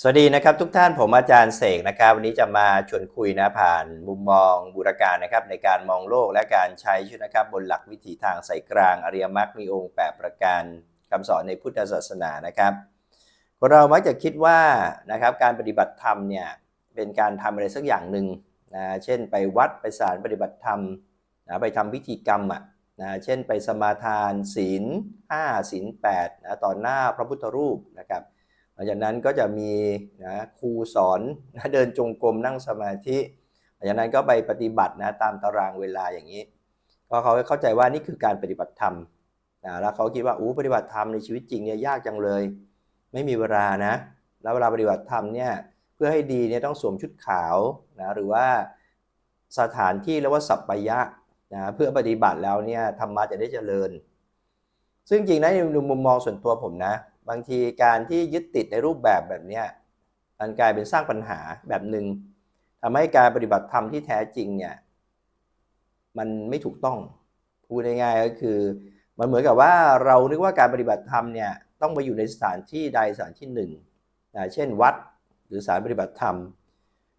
สวัสดีนะครับทุกท่านผมอาจารย์เสกนะครับ วันนี้จะมาชวนคุยนะผ่านมุมมองบูรการนะครับ ในการมองโลกและการใช้ชีวิตนะครับ บนหลักวิถีทางสายกลางอริยมรรคมีองค์แปดประการคำสอนในพุทธศาสนานะครับคนเรามักจะคิดว่านะครับการปฏิบัติธรรมเนี่ยเป็นการทำอะไรสักอย่างหนึ่งนะเช่นไปวัดไปศาลปฏิบัติธรรมนะไปทำพิธีกรรมอะนะเช่นไปสมาทานศีล5ศีล8นะต่อหน้าพระพุทธรูปนะครับ หลังจากนั้นก็จะมีนะครูสอนนะเดินจงกรมนั่งสมาธิหลังจากนั้นก็ไปปฏิบัตินะตามตารางเวลาอย่างนี้ก็เขาเข้าใจว่านี่คือการปฏิบัติธรรมนะแล้วเขาคิดว่าอู้ปฏิบัติธรรมในชีวิตจริงเนี่ยยากจังเลย ไม่มีเวลานะ แล้วเวลาปฏิบัติธรรมเนี่ยเพื่อให้ดีเนี่ยต้องสวมชุดขาวนะหรือว่าสถานที่เรียกว่าสัปปายะนะเพื่อปฏิบัติแล้วเนี่ยธรรมะจะได้เจริญ ซึ่งจริงนะในมุมมองส่วนตัวผมนะ บางทีการที่ยึดติดในรูปแบบแบบนี้มันกลายเป็นสร้างปัญหาแบบหนึ่งทำให้การปฏิบัติธรรมที่แท้จริงเนี่ยมันไม่ถูกต้องพูดง่ายๆก็คือ มันเหมือนกับว่าเรานึกว่าการปฏิบัติธรรมเนี่ยต้องไปอยู่ในสถานที่ใดสถานที่หนึ่งนะเช่นวัดหรือสถานปฏิบัติธรรม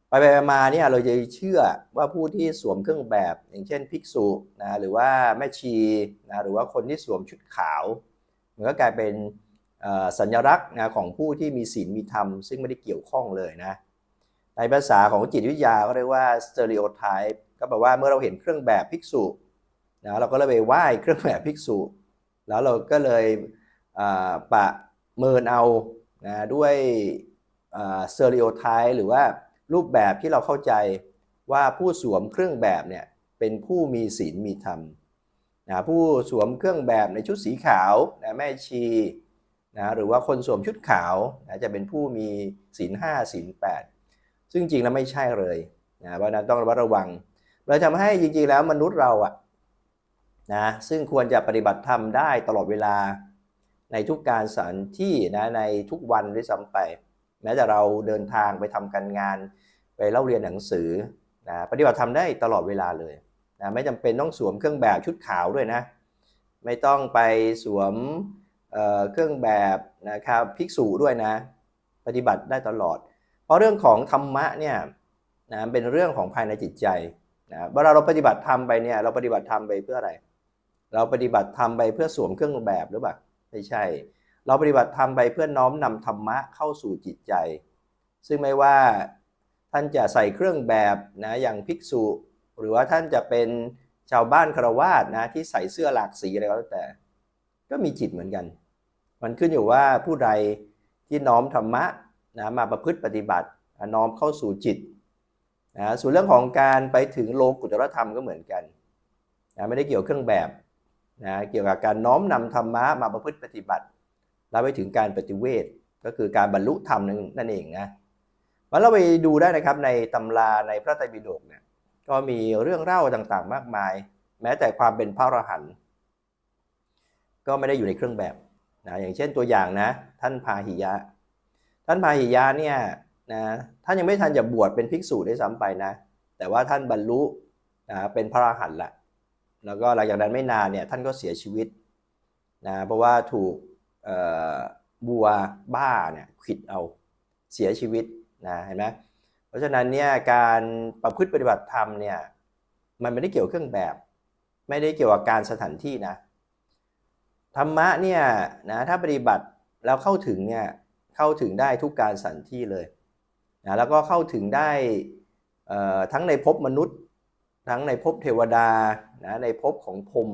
ไปไปมาๆเนี่ยเราจะเชื่อว่าผู้ที่สวมเครื่องแบบ อย่างเช่นภิกษุนะหรือว่าแม่ชีนะหรือว่าคนที่สวมชุดขาว มันก็กลายเป็น สัญลักษณ์นะของผู้ที่มีศีลมีธรรม ซึ่งไม่ได้เกี่ยวข้องเลยนะ ในภาษาของจิตวิทยาก็เรียกว่า stereotype ก็แปลว่าเมื่อเราเห็นเครื่องแบบภิกษุนะเราก็เลยไปไหว้เครื่องแบบภิกษุ แล้วเราก็เลยอ่าปะเมินเอานะด้วย stereotype หรือว่ารูปแบบที่เราเข้าใจว่าผู้สวมเครื่องแบบเนี่ยเป็นผู้มีศีลมีธรรมนะผู้สวมเครื่องแบบในชุดสีขาวนะแม่ชี นะหรือว่าคนสวมชุดขาวนะจะเป็นผู้มีศีลห้าศีลแปดซึ่งจริงแล้วไม่ใช่เลยนะเพราะนั้นต้องระมัดระวังเราทำให้จริงๆแล้วมนุษย์เราอะนะซึ่งควรจะปฏิบัติธรรมได้ตลอดเวลาในทุกการสถานที่นะในทุกวันด้วยซ้ำไป แม้แต่เราเดินทางไปทำการงานไปเล่าเรียนหนังสือนะปฏิบัติธรรมได้ตลอดเวลาเลยนะไม่จำเป็นต้องสวมเครื่องแบบชุดขาวด้วยนะ ไม่ต้องไปสวม เครื่องแบบนะครับภิกษุด้วยนะ ปฏิบัติได้ตลอด เพราะเรื่องของธรรมะเนี่ยนะเป็นเรื่องของภายในจิตใจนะเวลาเราปฏิบัติธรรมไปเนี่ยเราปฏิบัติธรรมไปเพื่ออะไร เราปฏิบัติธรรมไปเพื่อสวมเครื่องแบบหรือเปล่าไม่ใช่ เราปฏิบัติธรรมไปเพื่อน้อมนำธรรมะเข้าสู่จิตใจ ซึ่งไม่ว่าท่านจะใส่เครื่องแบบนะอย่างภิกษุ หรือว่าท่านจะเป็นชาวบ้านคารวาสนะที่ใส่เสื้อหลากสีอะไรก็แล้วแต่ ก็มีจิตเหมือนกัน มันขึ้นอยู่ว่าผู้ใดที่น้อมธรรมะนะมาประพฤติปฏิบัติ น้อมเข้าสู่จิตนะส่วนเรื่องของการไปถึงโลกุตรธรรมก็เหมือนกันนะไม่ได้เกี่ยวเครื่องแบบนะเกี่ยวกับการน้อมนำธรรมะมาประพฤติปฏิบัติ แล้วไปถึงการปฏิเวทก็คือการบรรลุธรรมนั่นเองนะมันเราไปดูได้นะครับในตำราในพระไตรปิฎกเนี่ยก็มีเรื่องเล่าต่างๆ มากมาย แม้แต่ความเป็นพระอรหันต์ก็ไม่ได้อยู่ในเครื่องแบบ นะอย่างเช่นตัวอย่างนะท่านพาหิยะ ท่านพาหิยะเนี่ยนะท่านยังไม่ทันจะบวชเป็นภิกษุได้ซ้ำไปนะ แต่ว่าท่านบรรลุนะเป็นพระอรหันต์ละแล้วก็หลังจากนั้นไม่นานเนี่ยท่านก็เสียชีวิตนะเพราะว่าถูกบัวบ้าเนี่ยขิดเอาเสียชีวิตนะเห็นไหมเพราะฉะนั้นเนี่ยการประพฤติปฏิบัติธรรมเนี่ยมันไม่ได้เกี่ยวเครื่องแบบ ไม่ได้เกี่ยวกับการสถานที่นะ ธรรมะเนี่ยนะถ้าปฏิบัติแล้วเข้าถึงเนี่ยเข้าถึงได้ทุกการสถานที่เลยนะแล้วก็เข้าถึงได้ทั้งในภพมนุษย์ ทั้งในภพเทวดานะในภพของพรม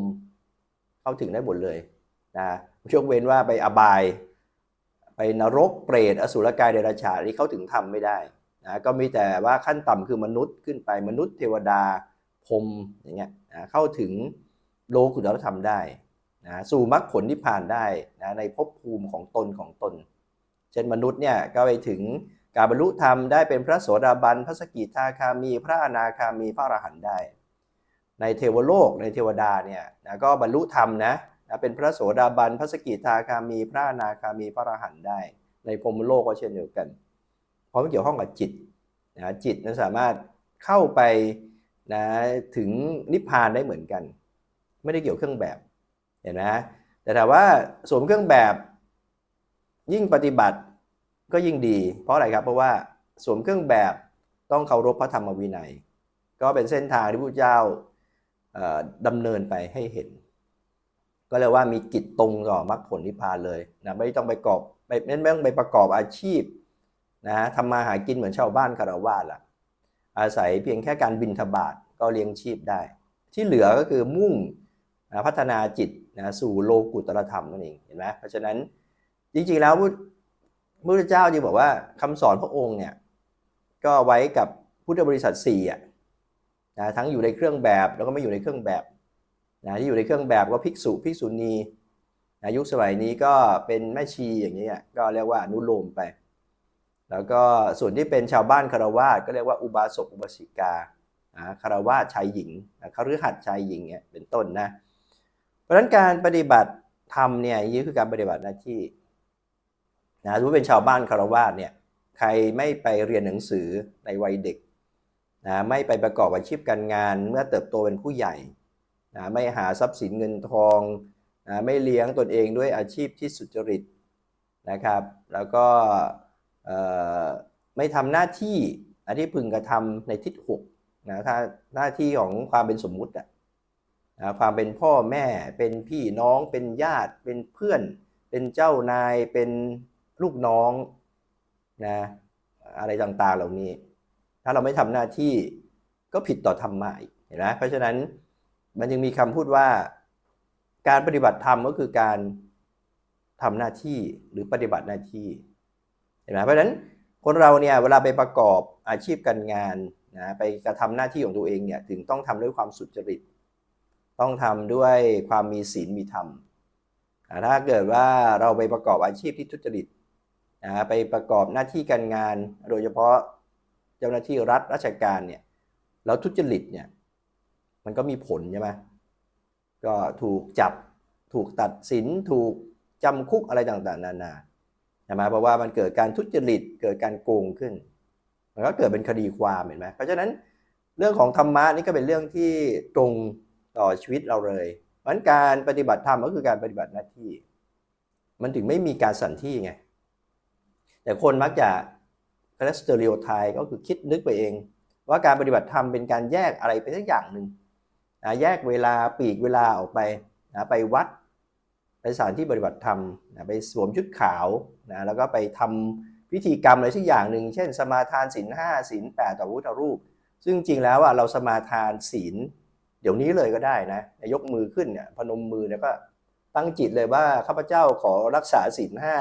เข้าถึงได้หมดเลยนะยกเว้นว่าไปอบาย ไปนรกเปรตอสุรกายเดรัจฉานนี่เข้าถึงธรรมไม่ได้นะก็มีแต่ว่าขั้นต่ำคือมนุษย์ขึ้นไปมนุษย์เทวดาพรมอย่างเงี้ยนะเข้าถึงโลกุตตรธรรมได้ นะสู่มรรคผลนิพพานได้นะในภพภูมิของตนของตน เช่นมนุษย์เนี่ยก็ไปถึงการบรรลุธรรมได้เป็นพระโสดาบัน พระสกิทาคามี พระอนาคามี พระอรหันต์ได้ ในเทวโลกในเทวดาเนี่ยนะก็บรรลุธรรมนะนะเป็นพระโสดาบัน พระสกิทาคามี พระอนาคามี พระอรหันต์ได้ ในพรมโลกก็เช่นเดียวกัน เพราะมันเกี่ยวข้องกับจิตนะจิตนั้นสามารถเข้าไปนะถึงนิพพานได้เหมือนกัน ไม่ได้เกี่ยวเครื่องแบบ เห็นไหมแต่ถามว่าสวมเครื่องแบบยิ่งปฏิบัติก็ยิ่งดี เพราะอะไรครับ เพราะว่าสวมเครื่องแบบต้องเคารพพระธรรมวินัย ก็เป็นเส้นทางที่พระเจ้าเอ่อดำเนินไปให้เห็น ก็เลยว่ามีกิจตรงต่อมรรคผลนิพพานเลยนะไม่ต้องไปกอบไม่ไม่ต้องไปประกอบอาชีพนะทำมาหากินเหมือนชาวบ้านคารวาสล่ะ อาศัยเพียงแค่การบินทบาทก็เลี้ยงชีพได้ ที่เหลือก็คือมุ่งนะพัฒนาจิต นะสู่โลกุตตรธรรมนั่นเองเห็นไหมเพราะฉะนั้นจริงๆแล้วพุทธพุทธเจ้าจึงบอกว่าคำสอนพระองค์เนี่ยก็ไว้กับพุทธบริษัทสี่อะนะทั้งอยู่ในเครื่องแบบแล้วก็ไม่อยู่ในเครื่องแบบนะที่อยู่ในเครื่องแบบก็ภิกษุภิกษุณีนะยุคสมัยนี้ก็เป็นแม่ชีอย่างนี้ก็เรียกว่าอนุโลมไป แล้วก็ส่วนที่เป็นชาวบ้านคารวาสก็เรียกว่าอุบาสกอุบาสิกาคารวาสชายหญิงนะคฤหัสถ์ชายหญิงเนี่ยเป็นต้นนะเราะฉะนั้นการปฏิบัติธรรมเนี่ยย่างนี้คือการปฏิบัติหน้าที่นะถ้าเป็นชาวบ้านคารวาสเนี่ยใครไม่ไปเรียนหนังสือในวัยเด็กนะไม่ไปประกอบอาชีพการงานเมื่อเติบโตเป็นผู้ใหญ่นะไม่หาทรัพย์สินเงินทองนะไม่เลี้ยงตนเองด้วยอาชีพที่สุจริตนะครับ แล้วก็ไม่ทำหน้าที่อันที่พึงกระทำในทิศหกนะถ้าหน้าที่ของความเป็นสมมุติอะ นะความเป็นพ่อแม่เป็นพี่น้องเป็นญาติเป็นเพื่อน เป็นเจ้านายเป็นลูกน้องนะอะไรต่างๆเหล่านี้ ถ้าเราไม่ทำหน้าที่ก็ผิดต่อธรรมะเห็นไหมเพราะฉะนั้นมันยังมีคำพูดว่า การปฏิบัติธรรมก็คือการทำหน้าที่หรือปฏิบัติหน้าที่เห็นไหมเพราะฉะนั้นคนเราเนี่ยเวลาไปประกอบอาชีพการงานนะไปกระทำหน้าที่ของตัวเองเนี่ยถึงต้องทำด้วยความสุจริต ต้องทำด้วยความมีศีลมีธรรม ถ้าเกิดว่าเราไปประกอบอาชีพที่ทุจริตนะไปประกอบหน้าที่การงาน โดยเฉพาะเจ้าหน้าที่รัฐราชการเนี่ยแล้วทุจริตเนี่ยมันก็มีผลใช่ไหมก็ถูกจับถูกตัดสินถูกจำคุกอะไรต่างๆ นานาใช่ไหมเพราะว่ามันเกิดการทุจริตเกิดการโกงขึ้น มันก็เกิดเป็นคดีความเห็นไหมเพราะฉะนั้นเรื่องของธรรมะนี่ก็เป็นเรื่องที่ตรง ต่อชีวิตเราเลยเพราะฉะนั้นการปฏิบัติธรรมก็คือการปฏิบัติหน้าที่ มันถึงไม่มีการสันที่ไง แต่คนมักจะคาสเตอริโอไทก็คือคิดนึกไปเอง ว่าการปฏิบัติธรรมเป็นการแยกอะไรไปสักอย่างหนึ่งนะแยกเวลาปีกเวลาออกไปนะไปวัดไปสถานที่ปฏิบัติธรรมนะไปสวมชุดขาวนะแล้วก็ไปทำพิธีกรรมอะไรสักอย่างหนึ่งเช่น สมาทานศีลห้าศีลแปดต่อพระพุทธรูป ซึ่งจริงแล้วอะเราสมาทานศีล เดี๋ยวนี้เลยก็ได้นะยกมือขึ้นเนี่ยพนมมือเนี่ยก็ตั้งจิตเลยว่าข้าพเจ้าขอรักษาศีลห้า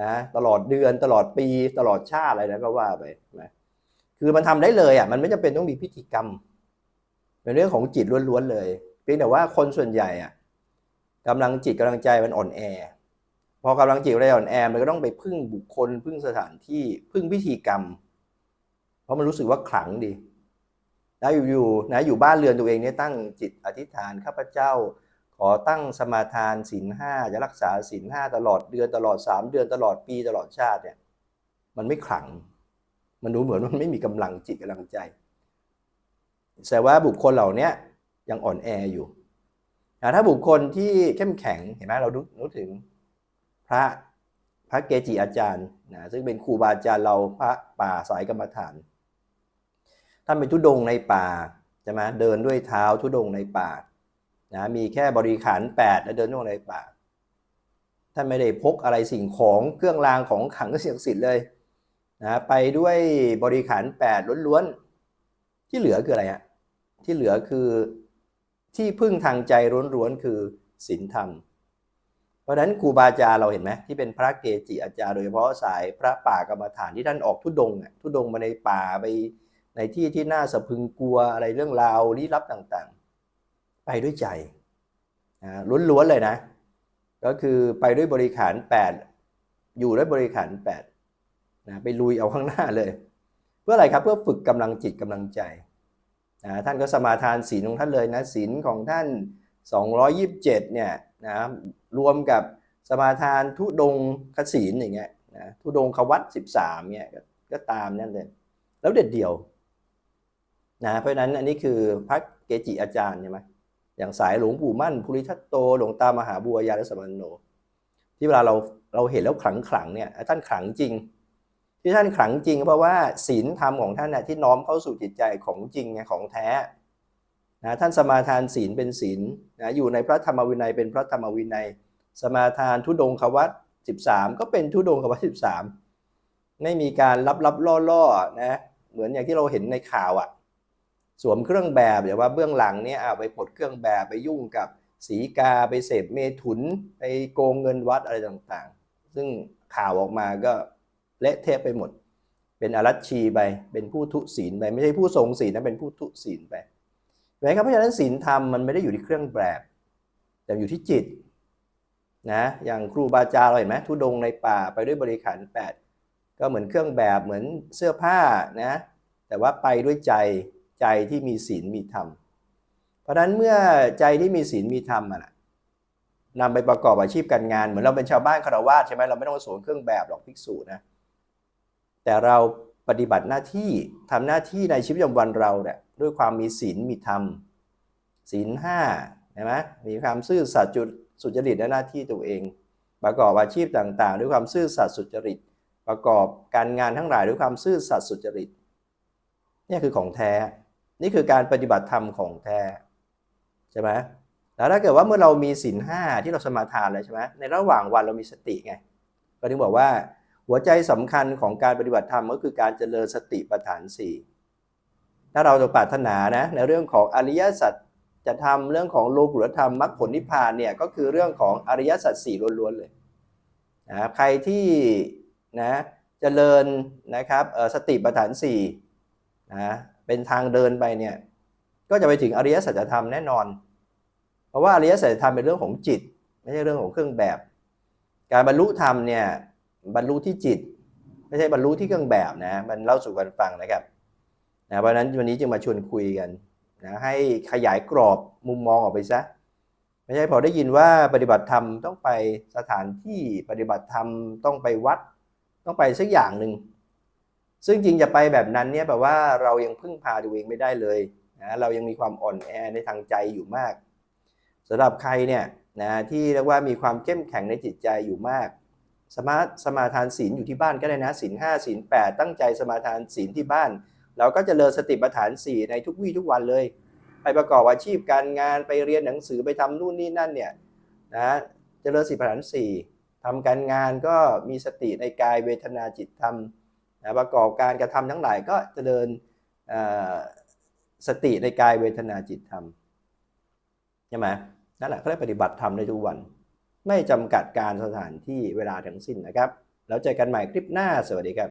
นะตลอดเดือนตลอดปีตลอดชาติอะไรนะก็ว่าไปนะคือมันทำได้เลยอะมันไม่จำเป็นต้องมีพิธีกรรมเป็นเรื่องของจิตล้วนๆเลยเพียงแต่ว่าคนส่วนใหญ่อะกำลังจิตกำลังใจมันอ่อนแอ พอกำลังจิตอะไรอ่อนแอมันก็ต้องไปพึ่งบุคคล พึ่งสถานที่พึ่งพิธีกรรม เพราะมันรู้สึกว่าขลังดี นะอยู่ๆนะอยู่บ้านเรือนตัวเองเนี่ยตั้งจิตอธิษฐานข้าพเจ้า ขอตั้งสมาทานศีลห้าจะรักษาศีลห้าตลอดเดือนตลอดสามเดือนตลอดปีตลอดชาติเนี่ยมันไม่ขลัง มันดูเหมือนมันไม่มีกำลังจิตกำลังใจแต่ว่าบุคคลเหล่านี้ยังอ่อนแออยู่นะถ้าบุคคลที่เข้มแข็งเห็นไหมเรานึกถึงพระพระเกจิอาจารย์นะซึ่งเป็นครูบาอาจารย์เราพระป่าสายกรรมฐาน ท่านเป็นทุดงในป่าใช่ไหมเดินด้วยเท้าทุดงในป่านะมีแค่บริขารแปดแล้วเดินทุดงในป่าท่านไม่ได้พกอะไรสิ่งของเครื่องรางของขังเสียงสิทธิ์เลยนะไปด้วยบริขารแปดล้วนๆที่เหลือคืออะไรฮะที่เหลือคือที่พึ่งทางใจล้วนๆคือศีลธรรม เพราะฉะนั้นครูบาอาจารย์เราเห็นไหมที่เป็นพระเกจิอาจารย์โดยเฉพาะสายพระป่ากรรมฐานที่ท่านออกทุดงค์อะทุดงมาในป่าไป ในที่ที่น่าสะพึงกลัวอะไรเรื่องราวลี้ลับต่างๆ ไปด้วยใจนะล้วนๆเลยนะ ก็คือไปด้วยบริขารแปดอยู่ด้วยบริขารแปดนะไปลุยเอาข้างหน้าเลย เพื่ออะไรครับเพื่อฝึกกำลังจิตกำลังใจนะท่านก็สมาทานศีลของท่านเลยนะศีลของท่าน 227เนี่ยนะรวมกับสมาทานทุดงคศีลอย่างเงี้ยนะทุดงควัต13เนี่ยก็ก็ตามนั่นเลย แล้วเด็ดเดียว นะเพราะฉะนั้นอันนี้คือพระเกจิอาจารย์ใช่ไหมอย่างสายหลวงปู่มั่นภูริทัตโตหลวงตามหาบัวยานสมณโน ที่เวลาเราเราเห็นแล้วขลังขลังเนี่ยท่านขลังจริง ที่ท่านขลังจริง เพราะว่าศีลธรรมของท่านน่ะที่น้อมเข้าสู่จิตใจของจริงไงของแท้นะท่านสมาทานศีลเป็นศีลนะอยู่ในพระธรรมวินัยเป็นพระธรรมวินัย สมาทานทุดงควัตสิบสามก็เป็นทุดงควัตสิบสามไม่มีการลับลับล่อล่อนะเหมือนอย่างที่เราเห็นในข่าวอะ สวมเครื่องแบบแต่ว่าเบื้องหลังเนี่ยไปปลดเครื่องแบบไปยุ่งกับสีกาไปเสพเมถุนไปโกงเงินวัดอะไรต่างๆ ซึ่งข่าวออกมาก็เละเทะไปหมด เป็นอารัชชีไป เป็นผู้ทุศีลไป ไม่ใช่ผู้ทรงศีลนะ เป็นผู้ทุศีลไปเห็นไหมครับ เพราะฉะนั้นศีลธรรมมันไม่ได้อยู่ที่เครื่องแบบ แต่อยู่ที่จิตนะ อย่างครูบาอาจารย์เราเห็นไหมทุดงในป่าไปด้วยบริขารแปดก็เหมือนเครื่องแบบเหมือนเสื้อผ้านะ แต่ว่าไปด้วยใจ ใจที่มีศีลมีธรรม เพราะฉะนั้นเมื่อใจที่มีศีลมีธรรมอะนะนำไปประกอบอาชีพการงานเหมือนเราเป็นชาวบ้านคารวาสใช่ไหมเราไม่ต้องสวมเครื่องแบบหรอกภิกษุนะแต่เราปฏิบัติหน้าที่ทำหน้าที่ในชีวิตประจำวันเราเนี่ยด้วยความมีศีลมีธรรมศีลห้าใช่ไหมมีความซื่อสัตย์จุสุจริตในหน้าที่ตัวเอง ประกอบอาชีพต่างๆ ด้วยความซื่อสัตย์สุจริต ประกอบการงานทั้งหลายด้วยความซื่อสัตย์สุจริตนี่คือของแท้ นี่คือการปฏิบัติธรรมของแท้ใช่ไหมแล้วถ้าเกิดว่าเมื่อเรามีศีลห้าที่เราสมาทานแล้วใช่ไหมในระหว่างวันเรามีสติไงก็ถึงบอกว่าหัวใจสำคัญของการปฏิบัติธรรมก็คือการเจริญสติปัฏฐานสี่ถ้าเราจะปรารถนานะในเรื่องของอริยสัจจะทำเรื่องของโลกุตธรรมมรรคผลนิพพานเนี่ยก็คือเรื่องของอริยสัจสี่ล้วนๆเลยนะครับใครที่นะเจริญนะครับสติปัฏฐานสี่ นะเป็นทางเดินไปเนี่ยก็จะไปถึงอริยสัจธรรมแน่นอน เพราะว่าอริยสัจธรรมเป็นเรื่องของจิต ไม่ใช่เรื่องของเครื่องแบบ การบรรลุธรรมเนี่ยบรรลุที่จิต ไม่ใช่บรรลุที่เครื่องแบบนะมันเล่าสู่กันฟังนะครับนะเพราะนั้นวันนี้จึงมาชวนคุยกันนะให้ขยายกรอบมุมมองออกไปซะไม่ใช่พอได้ยินว่าปฏิบัติธรรมต้องไปสถานที่ปฏิบัติธรรมต้องไปวัด ต้องไปสักอย่างหนึ่ง ซึ่งจริงจะไปแบบนั้นเนี่ยแปลว่าเรายังพึ่งพาตัวเองไม่ได้เลยนะเรายังมีความอ่อนแอในทางใจอยู่มากสำหรับใครเนี่ยนะที่เรียกว่ามีความเข้มแข็งในจิตใจอยู่มาก สมาสมาทานศีลอยู่ที่บ้านก็ได้นะศีลห้าศีลแปดตั้งใจสมาทานศีลที่บ้าน เราก็จเจริญสติปัฏฐานสี่ในทุกวี่ทุกวันเลย ไปประกอบอาชีพการงานไปเรียนหนังสือไปทำนู่นนี่นั่นเนี่ยนะเจริญสติปัฏฐานสี่ทำการงานก็มีสติในกายเวทนาจิตธรรม นะประกอบการกระทำทั้งหลายก็เจริญเอ่อสติในกายเวทนาจิตธรรมใช่ไหมนั่นแหละเขาเรียกปฏิบัติธรรมในทุกวัน ไม่จำกัดการสถานที่เวลาทั้งสิ้นนะครับ แล้วเจอกันใหม่คลิปหน้าสวัสดีครับ